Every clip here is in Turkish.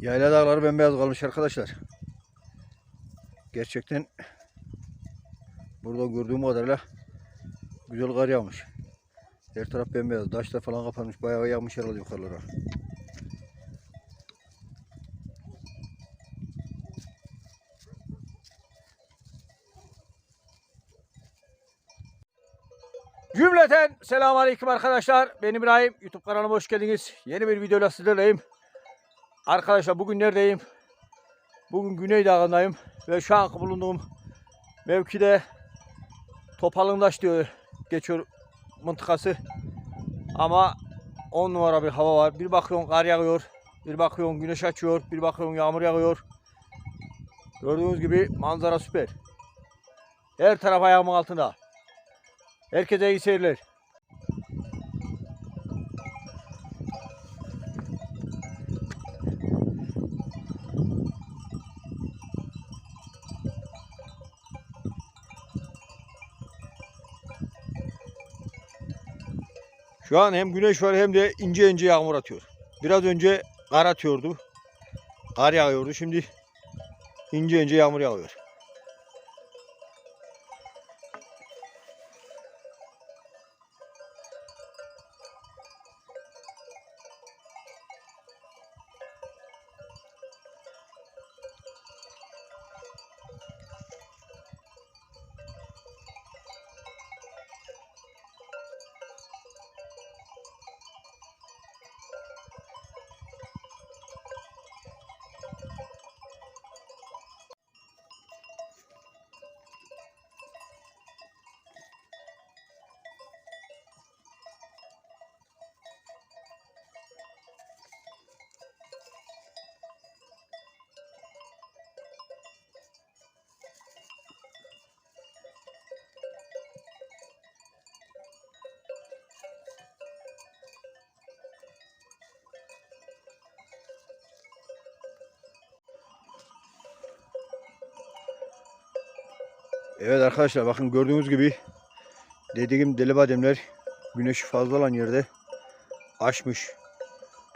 Yayla dağları bembeyaz kalmış arkadaşlar. Gerçekten buradan gördüğüm kadarıyla güzel kar yağmış. Her taraf bembeyaz. Taşlar falan kapanmış. Bayağı yağmış herhalde yukarılara. Cümleten selamun aleyküm arkadaşlar. Ben İbrahim. YouTube kanalıma hoş geldiniz. Yeni bir videoyla sizlerleyim. Arkadaşlar bugün neredeyim? Bugün Güney Dağı'ndayım. Ve şu an bulunduğum mevkide Topalındaş diyor geçiyor mıntıkası. Ama 10 numara bir hava var. Bir bakıyorsun kar yağıyor. Bir bakıyorsun güneş açıyor. Bir bakıyorsun yağmur yağıyor. Gördüğünüz gibi manzara süper. Her taraf ayağımın altında. Herkese iyi seyirler. Şu an hem güneş var hem de ince ince yağmur atıyor. Biraz önce kar atıyordu. Kar yağıyordu. Şimdi ince ince yağmur yağıyor. Evet arkadaşlar bakın gördüğünüz gibi dediğim deli bademler güneşi fazla olan yerde açmış.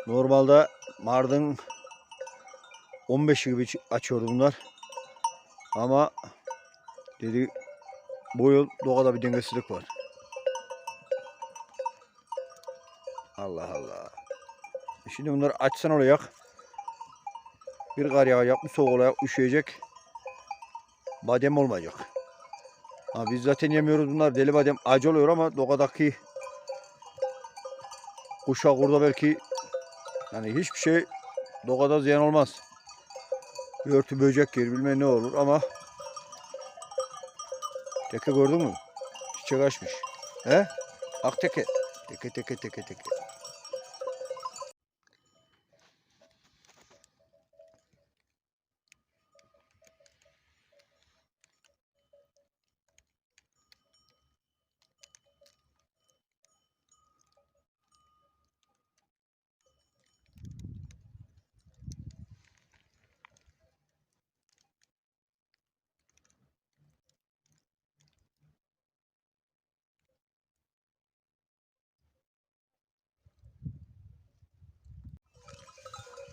Normalde Mardin 15 gibi açıyordu bunlar. Ama dedi bu yıl doğada bir dengesizlik var. Allah Allah. E Şimdi bunları açsan olacak. Bir kar yağacak, bir soğuk olacak, üşüyecek. Badem olmayacak. Ha, biz zaten yemiyoruz bunlar. Deli badem acı oluyor ama doğadaki kuşa kurda belki yani hiçbir şey doğada ziyan olmaz. Örtü böcek yer bilmem ne olur ama teke gördün mü? Çiçek açmış. He? Ak teke. Teke teke teke teke.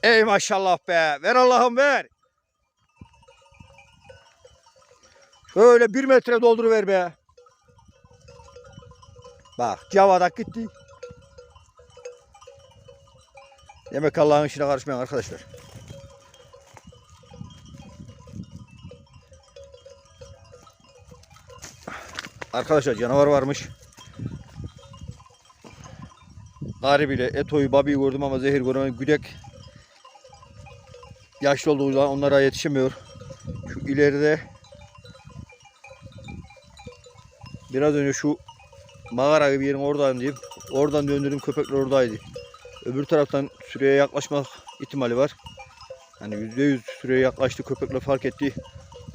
Ey maşallah be. Ver Allah'ım ver. Şöyle bir metre dolduruver be. Bak cavadak gitti. Demek Allah'ın işine karışmayan arkadaşlar. Arkadaşlar canavar varmış. Garip ile Eto'yu, Babi'yi gördüm ama zehir göremedim. Güdek yaşlı olduğundan onlara yetişemiyor. Şu ileride biraz önce şu mağara gibi yerin oradayım diyeyim. Oradan döndürdüm köpekler oradaydı. Öbür taraftan süreye yaklaşmak ihtimali var. Yüzde yüz süreye yaklaştı köpekler fark etti.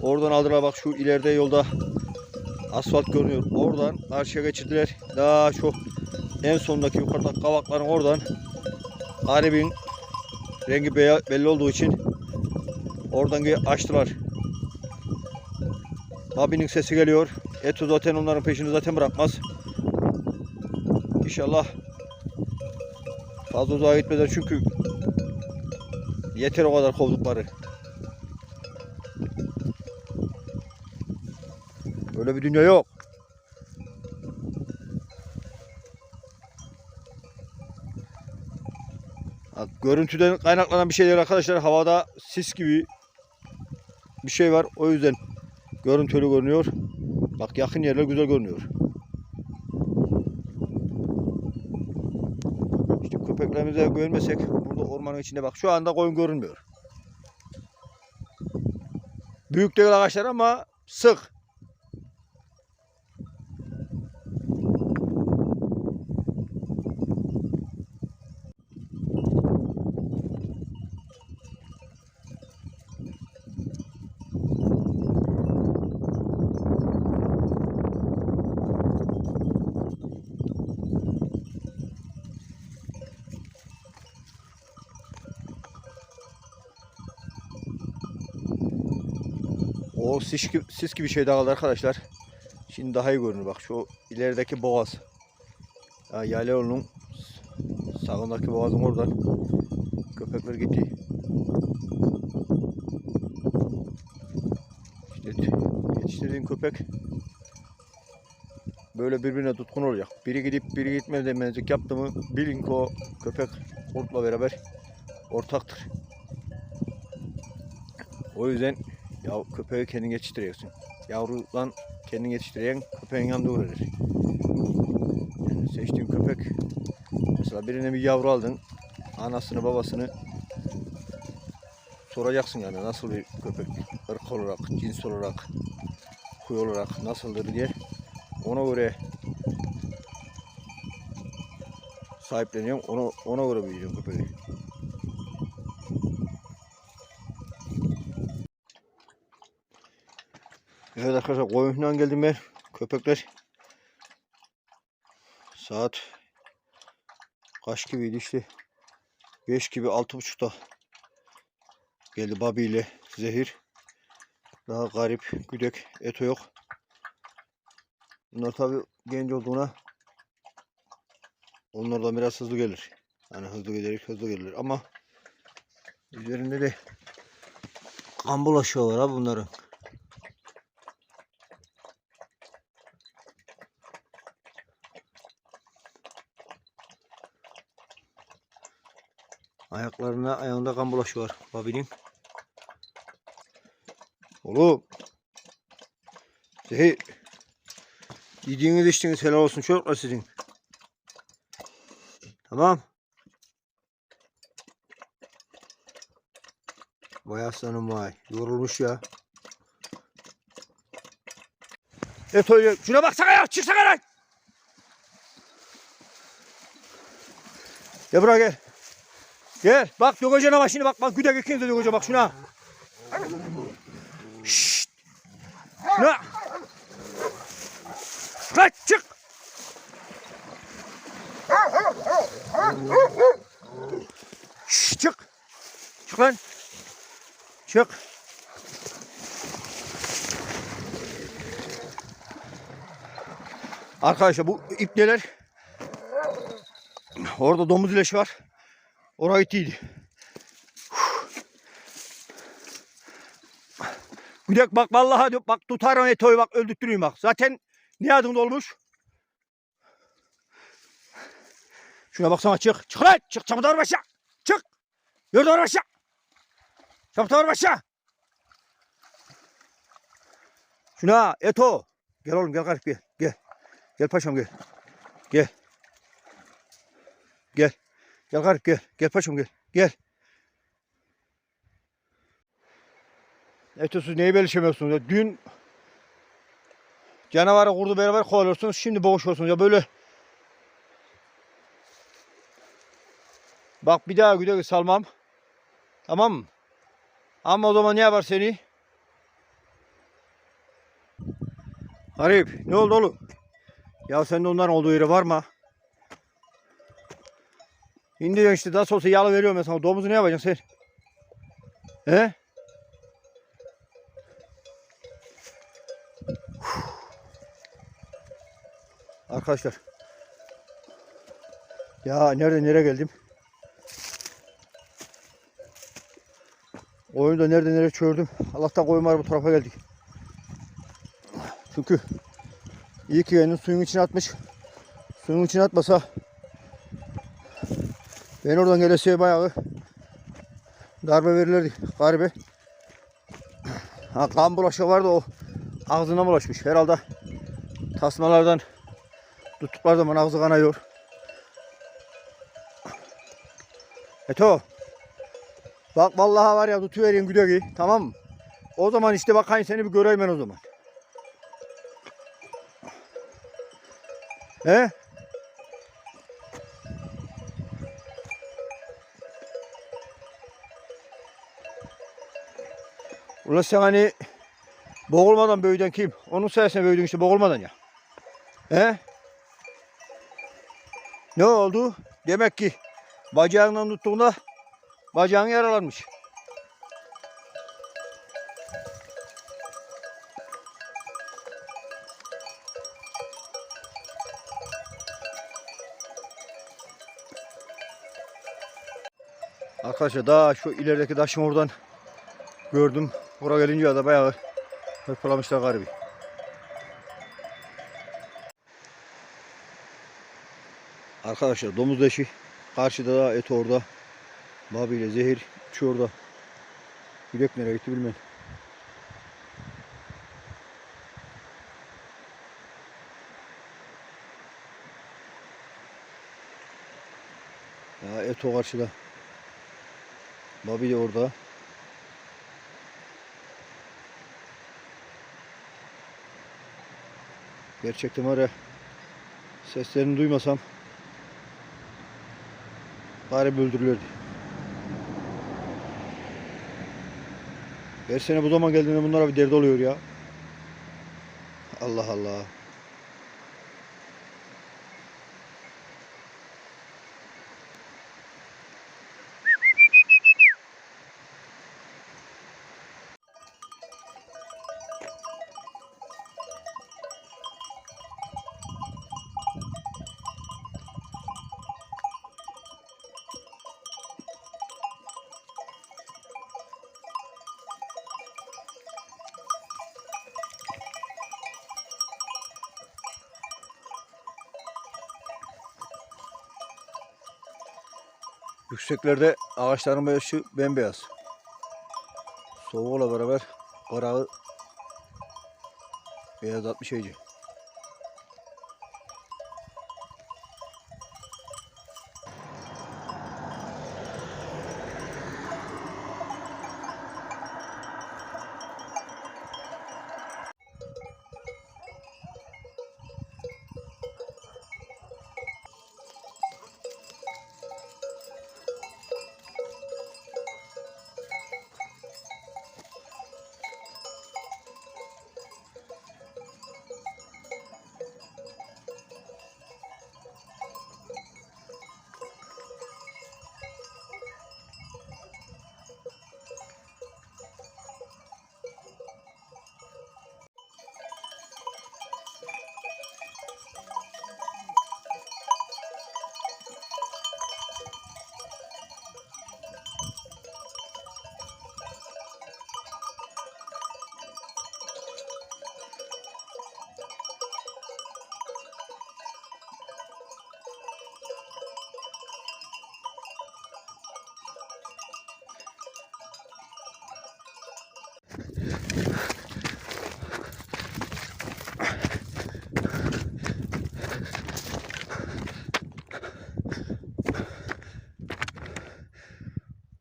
Oradan aldılar bak şu ileride yolda asfalt görünüyor. Oradan karşıya geçirdiler. Daha çok en sondaki yukarıda kavakların oradan garibin rengi belli olduğu için oradan açtılar. Babi'nin sesi geliyor. Eto zaten onların peşini zaten bırakmaz. İnşallah fazla uzağa gitmeden çünkü Yeter o kadar kovdukları. Öyle bir dünya yok. Görüntüden kaynaklanan bir şeyler arkadaşlar. Havada sis gibi bir şey var. O yüzden görüntülü görünüyor. Bak yakın yerler güzel görünüyor. İşte köpeklerimize görmesek burada ormanın içinde bak şu anda koyun görünmüyor. Büyük değil ağaçlar ama sık. O sis gibi, sis gibi şey dağıldı arkadaşlar. Şimdi daha iyi görünür bak şu ilerideki boğaz. Ya Yayla yolunun sağındaki boğazın oradan köpekler gitti. İşte yetiştirdiğim köpek böyle birbirine tutkun olacak. Biri gidip biri gitmez demezlik yaptı mı bilin ki o köpek kurtla beraber ortaktır. O yüzden ya köpeği kendin yetiştiriyorsun. Yavrudan kendin yetiştiren köpeğin yanında uğraşır. Yani seçtiğin köpek mesela birine bir yavru aldın. Anasını babasını soracaksın yani nasıl bir köpek ırk olarak, cins olarak, huy olarak nasıldır diye ona göre sahipleniyorsun. Ona, ona göre büyüyeceksin köpeği. Evet arkadaşlar koyundan geldim ben. Köpekler saat kaç gibiydi işte 5 gibi altı buçukta geldi Babi ile Zehir. Daha garip güdek eto yok. Bunlar tabi genç olduğuna onlardan biraz hızlı gelir. Yani hızlı giderek hızlı gelir ama üzerinde de kan bulaşıyorlar abi bunların. Ayaklarına ayağında kan bulaşı var Babi'nin. Oğlum. Zehir. Yediğiniz içtiğiniz helal olsun çocuklar sizin. Tamam. Vay aslanım vay. Yorulmuş ya. Evet öyle. Şuna baksana ya. Çıksana lan. Gel buraya gel. Gel bak dökeceğine bak şimdi bak bak güdek ikiniz de dökeceğim bak şuna. Şşt. Şuna. Lan çık. Şşt çık. Çık lan. Çık. Arkadaşlar bu ipneler orada domuz ileşi var. Orayı değil. Gidek bak vallahi diyor, bak tutarım etoyu bak öldürtüreyim bak. Zaten ne adında olmuş? Şuna baksana çık. Çık lan. Çık çabuk doğru başa. Çık. Yürü doğru başa. Çabuk doğru başa. Şuna eto. Gel oğlum gel garip gel. Gel. Gel paşam gel. Gel. Gel. Gel garip gel. Gel paşam gel. Gel. Etosuz neyi belişemiyorsunuz ya? Dün canavarı kurdu beraber kovalıyorsunuz. Şimdi boğuşuyorsunuz ya böyle. Bak bir daha güdek salmam. Tamam mı? Ama o zaman ne yapar seni? Garip ne oldu oğlum? Ya sen de onların olduğu yere varma. Şimdi diyorsun işte nasıl olsa yalı veriyorum ben sana. Domuzu ne yapacaksın sen? He? Arkadaşlar. Ya nerede nereye geldim? Koyunu da nerede nereye çördüm. Allah'tan koyun var bu tarafa geldik. Çünkü iyi ki kendini suyun içine atmış. Suyun içine atmasa ben oradan gelesiye bayağı darbe verirlerdi. Garibe. Ha, kan bulaşı vardı o ağzına bulaşmış. Herhalde tasmalardan tuttukları zaman ağzı kanıyor. Eto. Bak vallahi var ya tutuvereyim güdögi tamam mı? O zaman işte bakayım seni bir göreyim ben o zaman. He? Ulan sen hani boğulmadan büyüdün kim? Onun sayesinde büyüdün işte boğulmadan ya. He? Ne oldu? Demek ki bacağından tuttuğunda bacağın yaralanmış. Arkadaşlar daha şu ilerideki taşın oradan gördüm. Oraya gelince de bayağı hırpalamışlar garibi. Arkadaşlar domuz leşi karşıda da et orada. Babi ile zehir şu orada. Yürek nereye gitti bilmem. Ya et o karşıda. Babi de orada. Gerçekten var ya seslerini duymasam Garibi öldürülürdü. Her sene bu zaman geldiğinde bunlara bir derdi oluyor ya. Allah Allah. Yükseklerde ağaçların başı bembeyaz. Soğukla beraber orağı beyazlatmış iyice.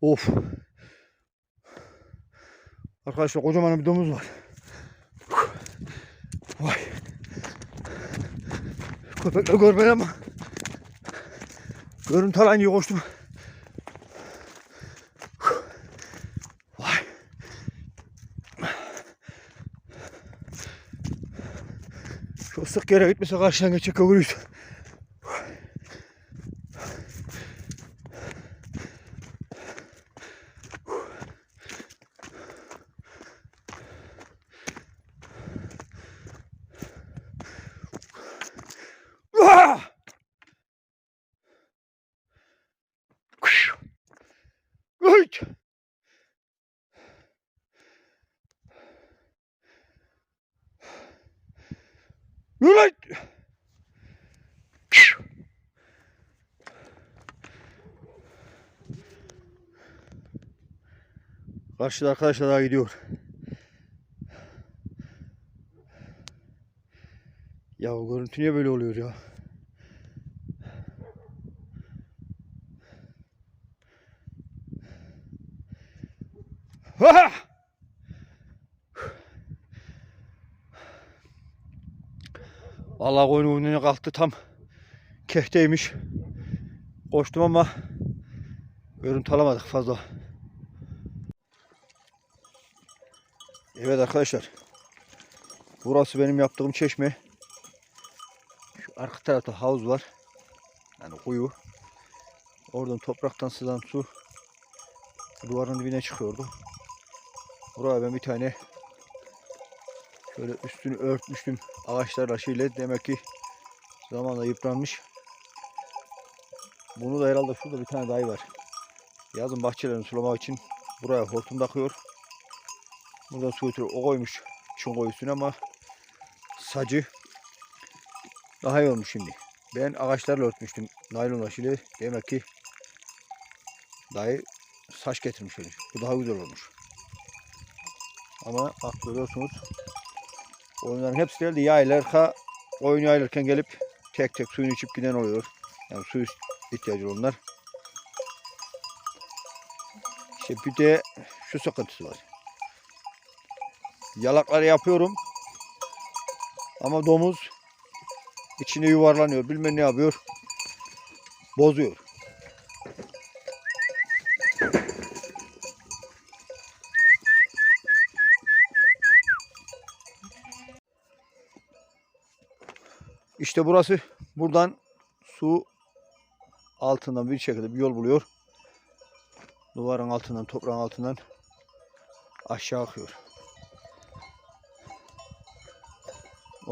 Of. Arkadaşlar kocaman bir domuz var. Vay. Köpekler görmedi ama. Görüntü alan iyi koştum. Vay. Şu sık yere gitmese karşıdan geçecek görürüz. Ah! Uyt! Yürü lan! Karşıda arkadaşlar daha gidiyor. Ya görüntü niye böyle oluyor ya? Ha! Vallahi koyun önüne kalktı tam kehteymiş. Koştum ama görüntü alamadık fazla. Evet arkadaşlar. Burası benim yaptığım çeşme. Şu arka tarafta havuz var. Yani kuyu. Oradan topraktan sızan su duvarın dibine çıkıyordu. Buraya ben bir tane şöyle üstünü örtmüştüm ağaçlarla şeyle demek ki zamanla yıpranmış. Bunu da herhalde şurada bir tane dayı var. Yazın bahçelerini sulamak için buraya hortum takıyor. Buradan götürüyor. O koymuş çun koyusunu ama sacı daha iyi olmuş şimdi. Ben ağaçlarla örtmüştüm naylon aşıyla. Demek ki dayı saç getirmiş öyle. Bu daha güzel olmuş. Ama bak görüyorsunuz oyunların hepsi geldi. Yaylarka oyun yayılırken gelip tek tek suyunu içip giden oluyor. Yani su ihtiyacı onlar. İşte bir de şu sıkıntısı var. Yalakları yapıyorum. Ama domuz içinde yuvarlanıyor. Bilmem ne yapıyor. Bozuyor. İşte burası. Buradan su altından bir şekilde bir yol buluyor. Duvarın altından, toprağın altından aşağı akıyor.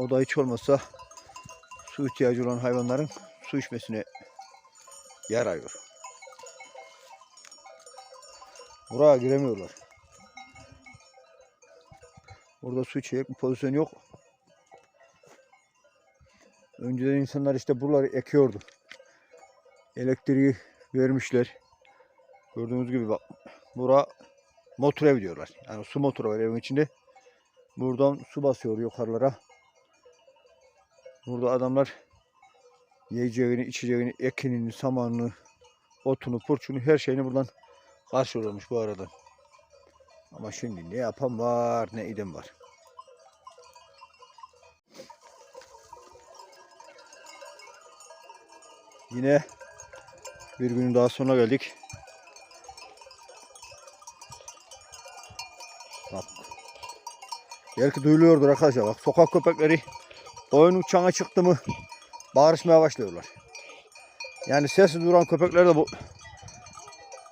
O da hiç olmazsa su ihtiyacı olan hayvanların su içmesine yarıyor. Buraya giremiyorlar. Burada su içecek bir pozisyon yok. Önceden insanlar işte buraları ekiyordu. Elektriği vermişler. Gördüğünüz gibi bak. Bura motor ev diyorlar. Yani su motoru var evin içinde. Buradan su basıyor yukarılara. Burada adamlar yiyeceğini, içeceğini, ekinini, samanını, otunu, purçunu her şeyini buradan karşılıyormuş bu arada. Ama şimdi ne yapan var ne eden var. Yine bir günün daha sonuna geldik. Bak. Belki duyuluyordur arkadaşlar. Bak sokak köpekleri oyun uçağına çıktı mı bağırışmaya başlıyorlar. Yani sessiz duran köpekleri de bu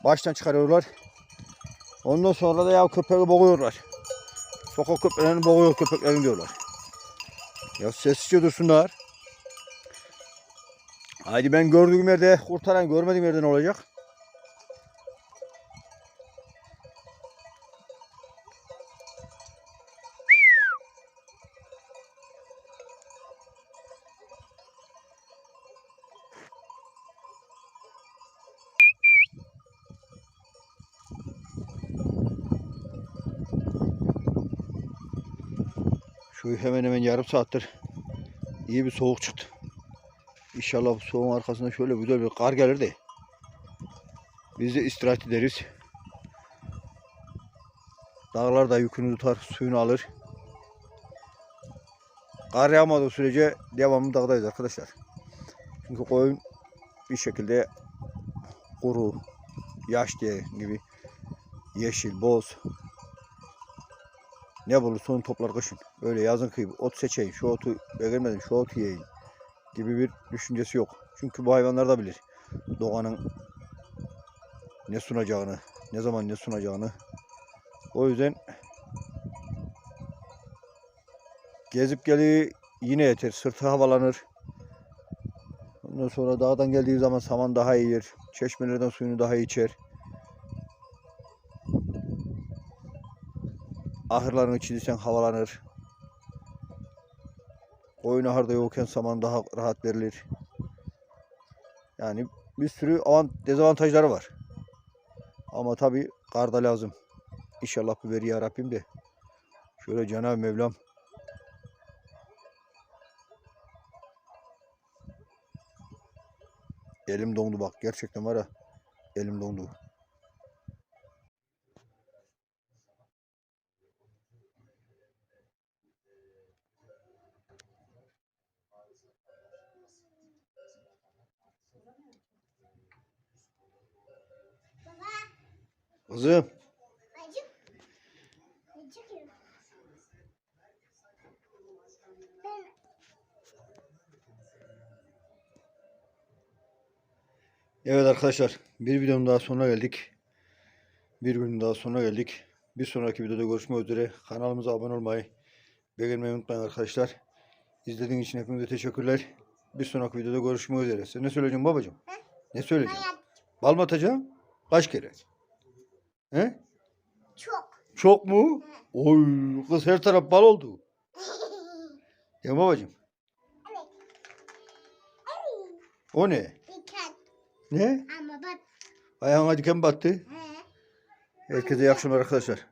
baştan çıkarıyorlar. Ondan sonra da ya köpeği boğuyorlar. Sokak köpeklerini boğuyor köpeklerini diyorlar. Ya sessizce dursunlar. Haydi ben gördüğüm yerde kurtaran görmediğim yerde ne olacak? Şu hemen hemen yarım saattir iyi bir soğuk çıktı. İnşallah bu soğuğun arkasında şöyle güzel bir kar gelir de biz de istirahat ederiz. Dağlar da yükünü tutar, suyunu alır. Kar yağmadığı sürece devamlı dağdayız arkadaşlar. Çünkü koyun bir şekilde kuru, yaş diye gibi yeşil, boz ne bulursa onu toplar kışın. Öyle yazın kıyıp ot seçeyim, şu otu beğenmedim, şu otu yiyeyim gibi bir düşüncesi yok. Çünkü bu hayvanlar da bilir. Doğanın ne sunacağını, ne zaman ne sunacağını. O yüzden gezip geliyor yine yeter. Sırtı havalanır. Ondan sonra dağdan geldiği zaman saman daha iyi yer. Çeşmelerden suyunu daha iyi içer. Ahırların içindeysen havalanır. Koyun ahırda yokken saman daha rahat verilir. Yani bir sürü avant dezavantajları var. Ama tabi karda lazım. İnşallah bu veri ya Rabbim de. Şöyle Cenab-ı Mevlam Elim dondu bak. Gerçekten var ya. Elim dondu. Kızım. Evet arkadaşlar. Bir videonun daha sonuna geldik. Bir günün daha sonuna geldik. Bir sonraki videoda görüşmek üzere. Kanalımıza abone olmayı, beğenmeyi unutmayın arkadaşlar. İzlediğiniz için hepinize teşekkürler. Bir sonraki videoda görüşmek üzere. Sen ne söyleyeceksin babacığım? Ne söyleyeceksin? Bal mı atacaksın? Kaç kere? He? çok. Çok mu? Oy kız her taraf bal oldu. Ya babacığım. evet. Evet. O ne? Dikkat. Ne? Ama bak. Ayağına diken battı. He. Herkese iyi akşamlar arkadaşlar.